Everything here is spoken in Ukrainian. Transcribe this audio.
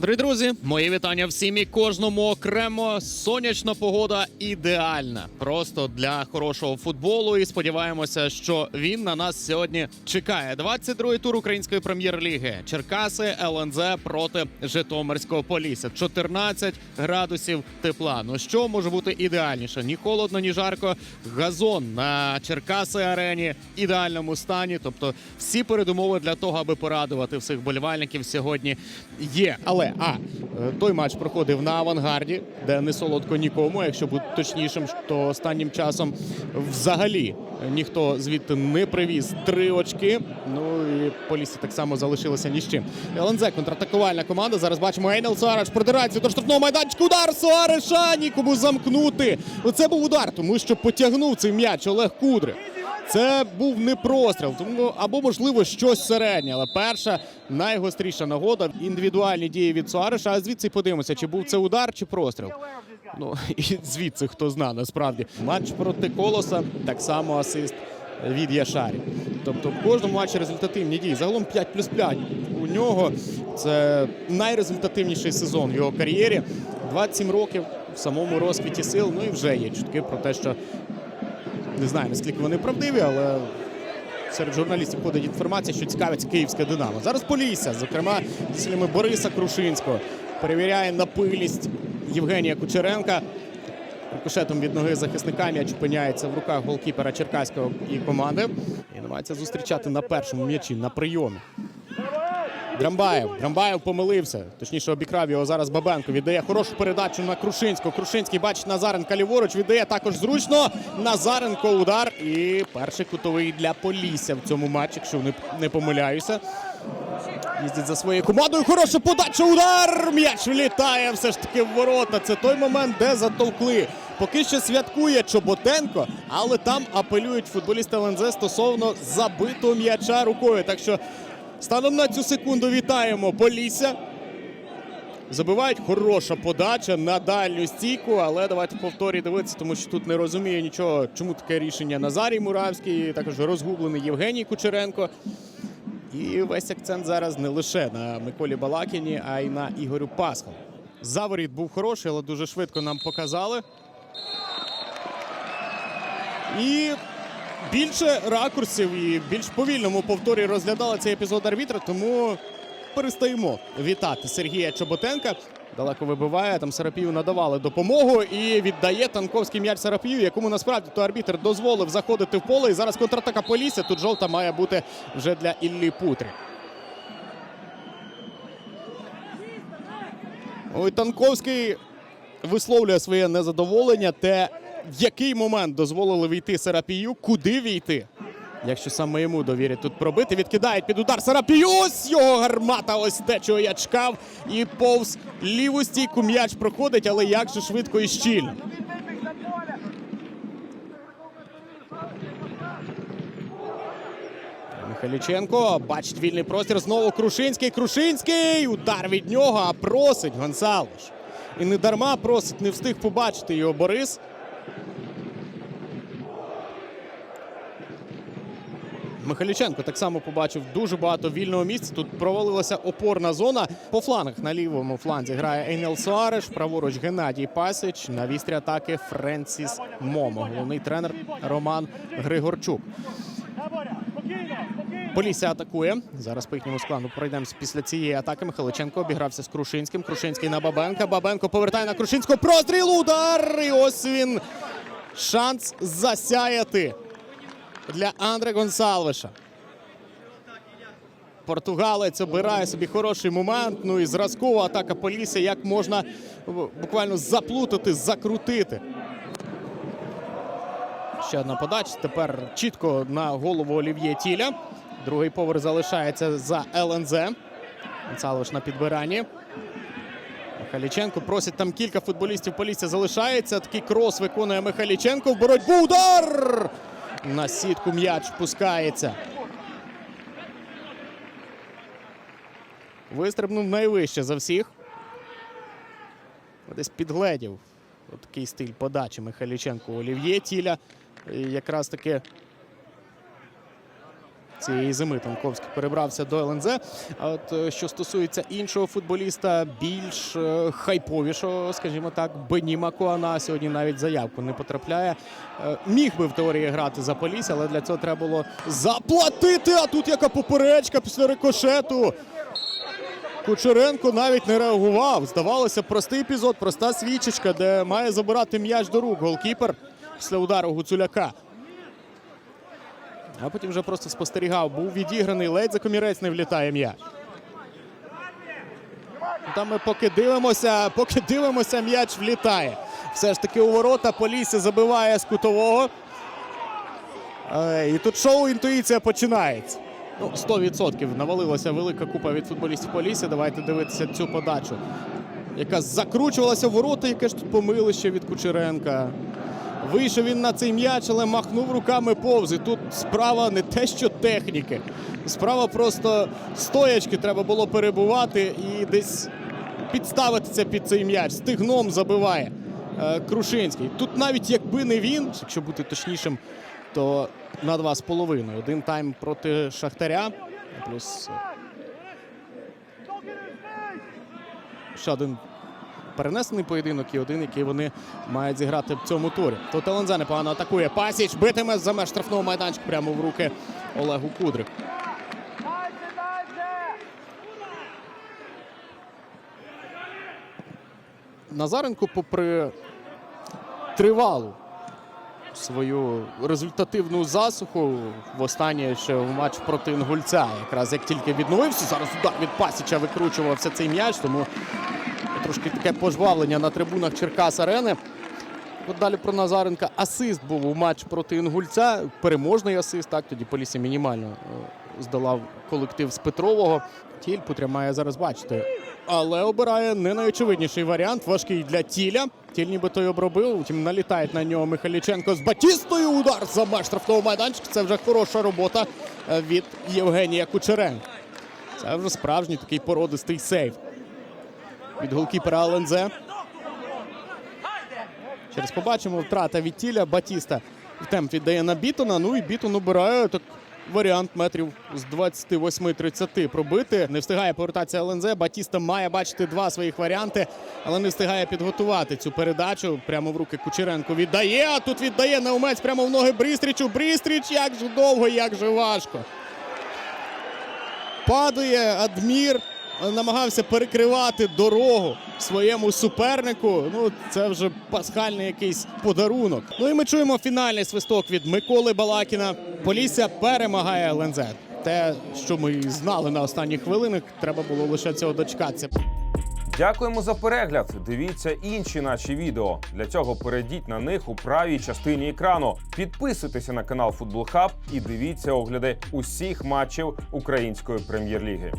Дорогі друзі, мої вітання всім і кожному окремо. Сонячна погода ідеальна, просто для хорошого футболу. І сподіваємося, що він на нас сьогодні чекає. 22-й тур української прем'єр-ліги. Черкаси ЛНЗ проти Житомирського Полісся. 14 градусів тепла. Ну що може бути ідеальніше? Ні холодно, ні жарко. Газон на Черкаси арені ідеальному стані. Тобто всі передумови для того, аби порадувати всіх болівальників сьогодні є. Але а е, той матч проходив на авангарді, де не солодко нікому. Якщо бути точнішим, то останнім часом взагалі ніхто звідти не привіз три очки. Ну і Полісся так само залишилося ні з чим. ЛНЗ контратакувальна команда. Зараз бачимо Ейнел Суареш продирається до штрафного майданчика. Удар Суареша нікому замкнути. Оце був удар, тому що потягнув цей м'яч Олег Кудри. Це був не простріл, тому або можливо щось середнє. Але перша найгостріша нагода індивідуальні дії від Суареша. А звідси подивимося, чи був це удар, чи простріл. Ну і звідси хто зна насправді. Матч проти колоса так само асист від Яшарі. Тобто в кожному матчі результативні дії. Загалом 5 плюс 5 у нього. Це найрезультативніший сезон в його кар'єрі. 27 років в самому розквіті сил. Ну і вже є чутки про те, що не знаю, наскільки вони правдиві, але серед журналістів ходить інформація, що цікавиться київське Динамо. Зараз Полісся, зокрема, зі Бориса Крушинського, перевіряє на пильність Євгенія Кучеренка. Рикошетом від ноги захисника м'яч опиняється в руках голкіпера Черкаського і команди. І намагається зустрічати на першому м'ячі на прийомі. Драмбаєв. Драмбаєв помилився. Точніше, обікрав його зараз Бабенко. Віддає хорошу передачу на Крушинського. Крушинський бачить Назаренка ліворуч. Віддає також зручно. Назаренко удар. І перший кутовий для Полісся в цьому матчі, якщо не помиляюся. Їздить за своєю командою. Хороша подача. Удар! М'яч влітає все ж таки в ворота. Це той момент, де затовкли. Поки що святкує Чоботенко, але там апелюють футболісти ЛНЗ стосовно забитого м'яча рукою. Так що станом на цю секунду вітаємо Полісся. Забивають хороша подача на дальню стійку, але давайте повторі дивитися, тому що тут не розуміє нічого, чому таке рішення Назарій Муравський, також розгублений Євгеній Кучеренко. І весь акцент зараз не лише на Миколі Балакіні, а й на Ігорю Пасхал. Заворіт був хороший, але дуже швидко нам показали. І більше ракурсів і більш повільному повторі розглядали цей епізод арбітра, тому перестаємо вітати Сергія Чоботенка. Далеко вибиває, там Сарапію надавали допомогу і віддає танковський м'яч Сарапію, якому насправді то арбітр дозволив заходити в поле. І зараз контратака Полісся. Тут жовта має бути вже для Іллі Путри. Ой, Танковський висловлює своє незадоволення, те, який момент дозволили війти Сарапію, куди війти. Якщо саме йому довірять тут пробити, відкидають під удар Сарапію. Ось його гармата, ось те, чого я чекав. І повз ліву стійку м'яч проходить, але як же швидко і щільно. Михайліченко бачить вільний простір. Знову Крушинський. Крушинський. Удар від нього, а просить Гонсалвеш. І не дарма просить, не встиг побачити його Борис. Михайліченко так само побачив дуже багато вільного місця. Тут провалилася опорна зона. По флангах на лівому фланзі грає Енел Суареш, праворуч Геннадій Пасич. На вістрі атаки Френсіс Момо. Головний тренер Роман Григорчук. Полісся атакує. Зараз по їхньому складу пройдемося після цієї атаки. Михайличенко обігрався з Крушинським. Крушинський на Бабенка. Бабенко повертає на Крушинського. Простріл. Удар. І ось він. Шанс засяяти для Андре Гонсалвеша. Португалець обирає собі хороший момент. Ну і зразкова атака Полісся, як можна буквально заплутати, закрутити. Ще одна подача. Тепер чітко на голову Олів'є Тіля. Другий поверх залишається за ЛНЗ. Гонсалвеш на підбиранні. Михайліченко просить там кілька футболістів Полісся залишається. Такий крос виконує Михайліченко в боротьбу. Удар! На сітку м'яч пускається. Вистрибнув найвище за всіх. Десь підгледів. Отакий такий стиль подачі Михайліченко Олів'є Тіля. Якраз таки цієї зими Танковський перебрався до ЛНЗ. От е, що стосується іншого футболіста, більш е, хайповішого, скажімо так, Беніма Куана сьогодні навіть заявку не потрапляє. Е, Міг би в теорії грати за Полісся, але для цього треба було заплатити. А тут яка поперечка після рикошету. Кучеренко навіть не реагував. Здавалося, простий епізод, проста свічечка, де має забирати м'яч до рук голкіпер після удару Гуцуляка. А потім вже просто спостерігав. Був відіграний, ледь за комірець не влітає м'яч. Там ми поки дивимося, поки дивимося, м'яч влітає. Все ж таки у ворота Полісся забиває з кутового. Е, І тут шоу інтуїція починається. Ну, 100% навалилася велика купа від футболістів Полісся. Давайте дивитися цю подачу, яка закручувалася в ворота, яке ж тут помилище від Кучеренка. Вийшов він на цей м'яч, але махнув руками повз. І тут справа не те, що техніки. Справа просто стоячки треба було перебувати і десь підставитися під цей м'яч. Стигном забиває е, Крушинський. Тут навіть якби не він, якщо бути точнішим, то на два з половиною. Один тайм проти Шахтаря. Плюс е, ще один перенесений поєдинок і один, який вони мають зіграти в цьому турі. Тут Елензе непогано атакує. Пасіч битиме за меж штрафного майданчика прямо в руки Олегу Кудрику. Назаренко, попри тривалу свою результативну засуху в останнє ще в матч проти Інгульця. Якраз як тільки відновився, зараз удар від Пасіча викручувався цей м'яч, тому трошки таке пожвавлення на трибунах Черкас Арени. От далі про Назаренка. Асист був у матч проти Інгульця. Переможний асист. Так, тоді Полісся мінімально е, здолав колектив з Петрового. Тіль Путря має зараз бачити. Але обирає не найочевидніший варіант. Важкий для тіля. Тіль ніби той обробив. Втім, налітає на нього Михайліченко з Батістою. Удар за меж штрафного майданчика. Це вже хороша робота е, від Євгенія Кучеренка. Це вже справжній такий породистий сейв від голкіпера ЛНЗ. Через побачимо втрата від тіля. Батіста в темп віддає на Бітона. Ну і Бітон обирає так варіант метрів з 28-30 пробити. Не встигає повертатися ЛНЗ. Батіста має бачити два своїх варіанти, але не встигає підготувати цю передачу. Прямо в руки Кучеренко віддає. А тут віддає Наумець прямо в ноги Брістрічу. Брістріч як же довго, як же важко. Падає Адмір, намагався перекривати дорогу своєму супернику. Ну, це вже пасхальний якийсь подарунок. Ну і ми чуємо фінальний свисток від Миколи Балакіна. Полісся перемагає ЛНЗ. Те, що ми знали на останніх хвилинах, треба було лише цього дочекатися. Дякуємо за перегляд. Дивіться інші наші відео. Для цього перейдіть на них у правій частині екрану. Підписуйтеся на канал Футбол Хаб і дивіться огляди усіх матчів української прем'єр-ліги.